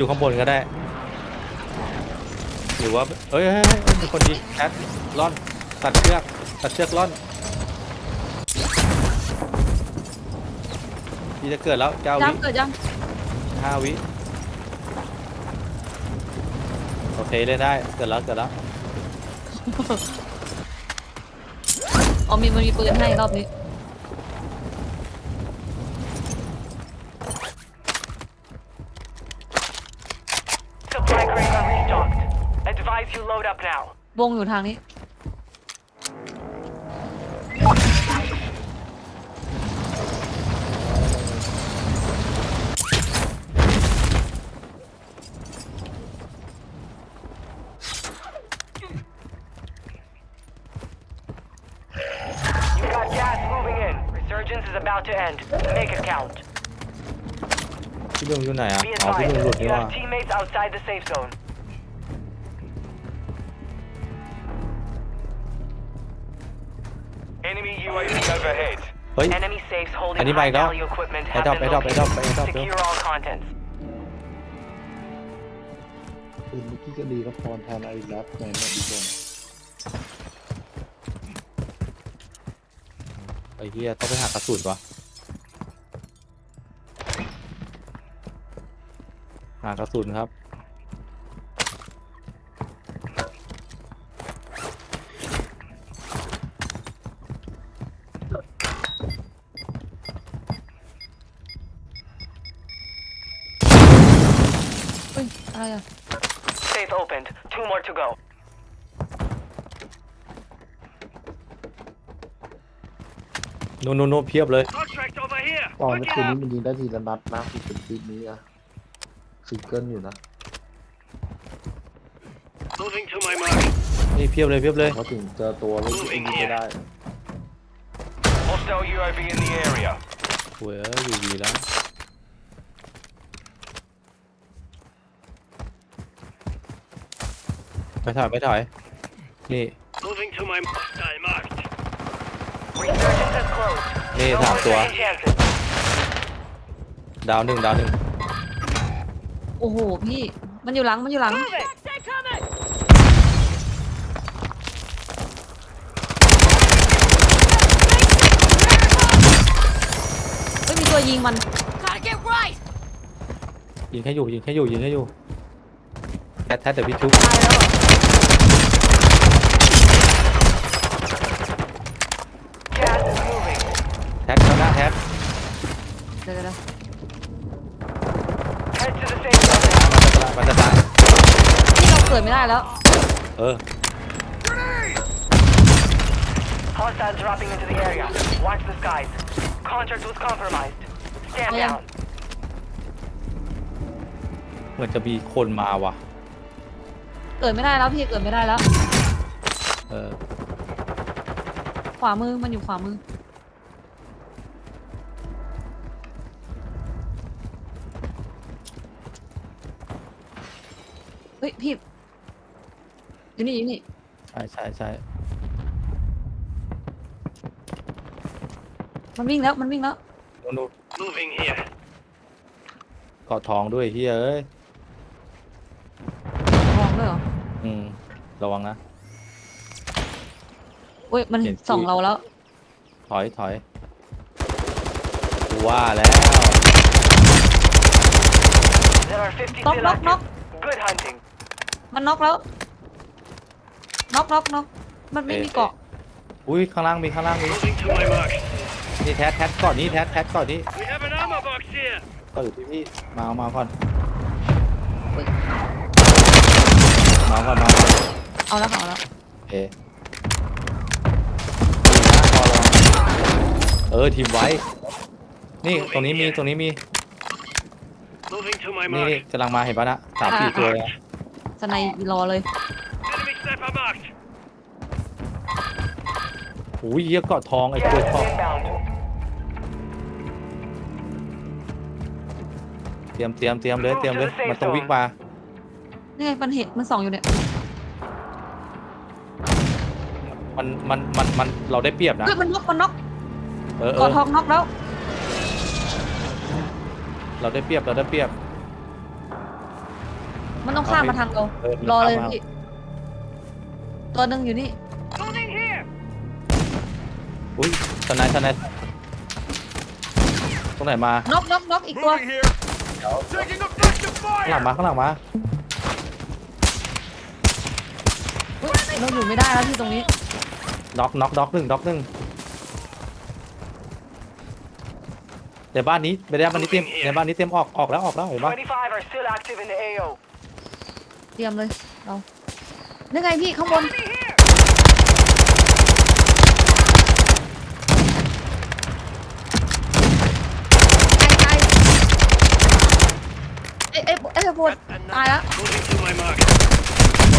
อยู่ข้างบนก็ได้ หรือว่า เอ้ยเฮ้ยเฮ้ยเฮ้ยมีคนดีแคทล่อนตัดเชือกตัดเชือกล่อนพี่จะเกิดแล้วเก้ายัวิงเกิดยังห้าวิโอเคเล่นได้เกิดแล้วเกิดแล้ว อ๋อมีมันมีปืนให้รอบนี้ load up now. วงอยู่ทางนี้ You got gas moving in. Resurgence is about to end. Make it count. พี่ลุงอยู่ไหนอ่ะ Be อ๋อพี่ลุงหลุด advised, นี่ you ว่า have teammates outside the safe zone. Enemy UAV overhead. เฮ้ย Enemy safes holding Anybody high go? value equipment have Add up, been add up, add up, located. add up, Secure all contents. ปืนเมื่อกี้ก็ดีก็พรแทนไอ้แรปแมนเนี่ยดีกว่าไอ้เหี้ยต้องไปหากระสุนวะหากระสุนครับ เฮ้ยอะไรอะ Safe opened. Two more to go. นู่นนู่นนู่นเพียบเลย Contract over here. ตอนเมื่อคืนนี้มันยิงได้ทีละนัดนะคือเป็นทีนี้อะซิงเกิลอยู่นะ Moving to my mark. นี่เพียบเลยเพียบเลยเพราะถึงเจอตัวแล้วยิงไม่ได้ Hostile UAV in the area. เว้ยอยู่ดีแล้ว ไปถอยไปถอย นี่ Moving to my hostile marked. Resurgence has closed. นี่ No สาม more ตัว second chances. ดาวหนึ่งดาวหนึ่งโอ้โหพี่มันอยู่หลังมันอยู่หลังไม่มีตัวยิงมันยิงให้อยู่ยิงให้อยู่ยิงให้อยู่แทดแทดเดี๋ยวพี่ชุบตายแล้วเหรอ Gas is moving. แทดข้างหน้าแทด เดี๋ยวเดี๋ยวเดี๋ยว Head to the safe zone. มันจะตาย พี่เราเกิด ไม่ได้แล้ว เออ Hostiles dropping into the area. Watch the skies. Contract was compromised. Stand Oh, yeah. down. เหมือนจะมีคนมาว่ะ เกิดไม่ได้แล้วพี่เกิดไม่ได้แล้ว เออ ขวามือมันอยู่ขวามือ เฮ้ยพี่ อยู่นี่อยู่นี่ใช่ใช่ใช่มันวิ่งแล้วมันวิ่งแล้วนู่นนู่น Moving here. เกาะทองด้วยเฮียเอ้ยมองด้วยเหรออืมระวังนะเว้ยมันเห็นพี่ส่องเราแล้ว ถอยถอยกูว่าแล้ว There are 50 Knock, still knock, knock. active. Good hunting. มันน็อกแล้ว น็อกน็อกน็อกมันไม่มีเกาะอุ้ยข้างล่างมีข้างล่างมี Moving to my mark. นี่แทดแทดก่อนนี่แทดแทดก่อนนี่ We have an ammo box here. ก็อยู่ที่พี่มาเอามาก่อนอุ๊ยมาก่อนมาก่อนเอาแล้วค่ะเอาแล้วโอเคเออทีมไว้ นี่ตรงนี้มีตรงนี้มี Moving to my นี่ mark. นี่กำลังมาเห็นปะนะสามสี่ตัวเลยนะสไนรอเลย Enemy sniper marked. โอ้ยเหี้ยเกาะทองไอ้ Gas ตัว is ทอง inbound. เตรียมเตรียมเตรียมเลยเตรียมเลยมันต้องวิ่งมานี่ไงมันเห็นมันส่องอยู่เนี่ยมันมันมันมันเราได้เปรียบนะเฮ้ยมันน็อกมันน็อกเออเอเกาะอทองน็อกแล้ว เราได้เปรียบเราได้เปรียบ มันต้องข้ามมาทางเรา เออรอเลยข้ามมา พี่ ตัวหนึ่งอยู่นี่ อุ้ยสไนด์สไนด์ตรงไหนมาน็อกน็อกน็อกอีกตัว Moving here. Taking effective ข้างหลัง fire. มาข้างหลังมาอุ๊ยเราอยู่ไม่ได้แล้วที่ตรงนี้ น็อกน็อกน็อกหนึ่งน็อกหนึ่งในบ้านนี้ในบ้านนี้เต็มในบ้านนี้เต็มออกออกแล้วออกแล้วเห็นปะ 25 are still active in the AO. เตรียมเลย เรานี่ไงพี่ข้างบนไกลไกลเอ้ยเอ้ยเอ้ย บนตายแล้ว Moving to my mark.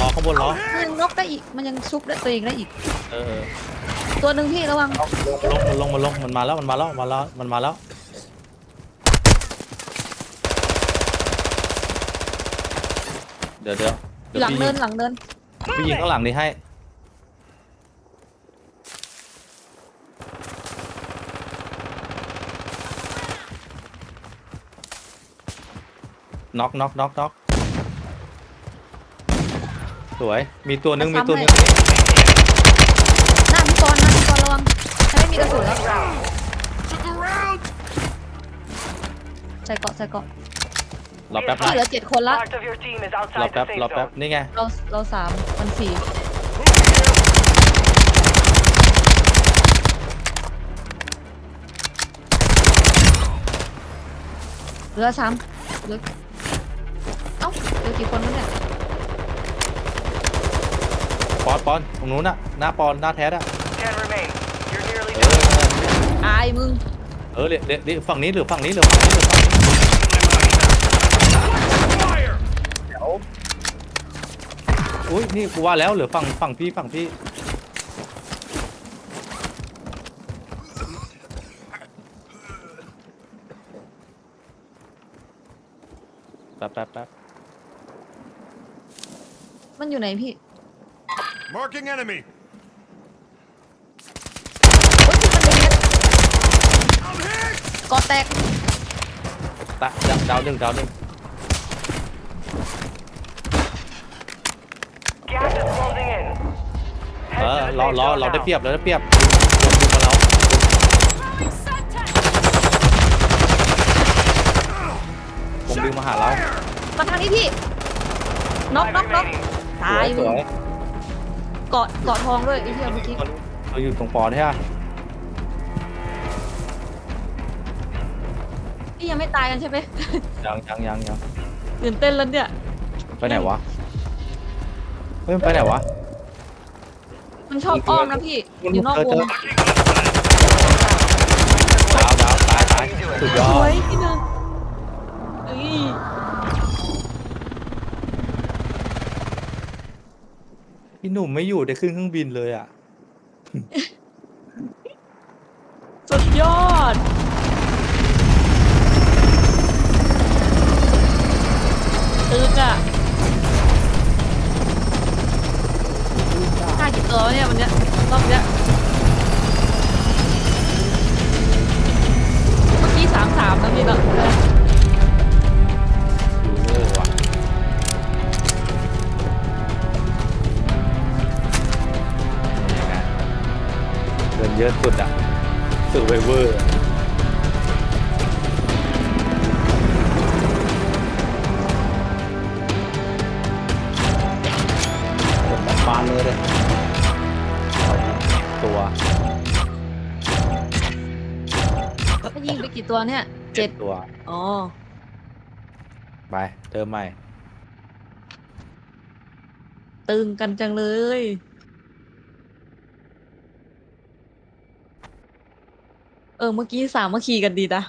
รอข้างบนรอมันยังน็อกได้อีก มันยังชุบได้ตัวเองได้อีกเออเออตัวหนึ่งพี่ระวังลงมันลงมันลงมันมาแล้วมันมาแล้วมันมาแล้วมันมาแล้วเดี๋ยวเดี๋ยวเดี๋ยวหลังพี่เนินหลังเนินพี่ยิงข้างหลังนี้ให้ น็อกน็อกน็อกน็อกสวย มีตัวหนึงมีตัวหนึงหน้าพี่กรณ์หน้าพี่กรณ์ระวังให้ไม่มีกระสุนแล้ว Took a round. ใส่เกาะใส่เกาะรอแป๊บพี่นะเหลือเจ็ดคนละ Part of your team is รอ outside แป๊ the บ safe รอแป๊บ zone. นี่ไง เราเราสามมันสี่ เหลือสามเหลือเอ้าเหลือ กี่คนวะเนี่ยปอนปอนตรงนู้นน่ะหน้าปอนหน้าแท้อะ10 remain. You're nearly เอ done. ออายมึงเออเดี๋ยวเดี๋ยวเดี๋ยวฝั่งนี้หรือฝั่งนี้หรือฝั่งนี้หรือฝั่งนี้ Fire. อุ้ยนี่กูว่าแล้วหรือฝั่งฝั่งพี่ฝั่งพี่แป๊บแป๊บแป๊บ มันอยู่ไหนพี่ Marking enemy. โอ๊ยมันเป็นเม็ด I'm hit. เกาะแตก ตะดาวดาวหนึ่งดาวหนึ่ง Gas is closing in. เอ Head อ to the รอ safe รอ zone เราได้ now. เปรียบเราได้เปรียบดูมาเราผมดึงมาหาเรา มาทางนี้พี่น็อก Five น็อกน็อก remaining. ตายสมึวงยเกาะเกาะทองด้วยไอ้เหี้ยเมื่อกี้เราอยู่ตรงปอนใช่ไหมพี่ยังไม่ตายกันใช่ไหมยังยังยังยังตื่นเต้นแล้วเนี่ย ไปไหนวะ เฮ้ยมันไปไหนวะ มันชอบอ้อมนะพี่ อยู่นอกวง หนุ่มไม่อยู่ได้ขึ้นเครื่องบินเลยอะ สุดยอด ยอะสุดอะสุดไวเวอร์กดแบบบานเลยเลยตัวก็ยิงไปกี่ตัวเนี่ยเจ็ดตัว อ๋อ ไปเติมใหม่ ตึงกันจังเลย ออเมื่อกี้สามเมื่อคีกันดีนะ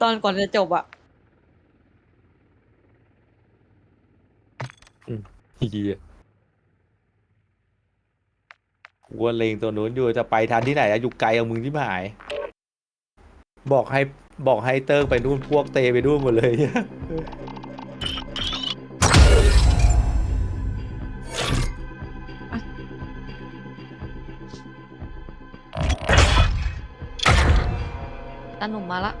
ตอนก่อนจะจบอะเฮียกูว่าเลงตัวนู้นอยู่จะไปทันที่ไหนอะอยู่ไกลเอามึงที่หาย บอกให้บอกให้เติร์กไปนู่นพวกเตไปนู่นหมดเลย หนุ่มมาละ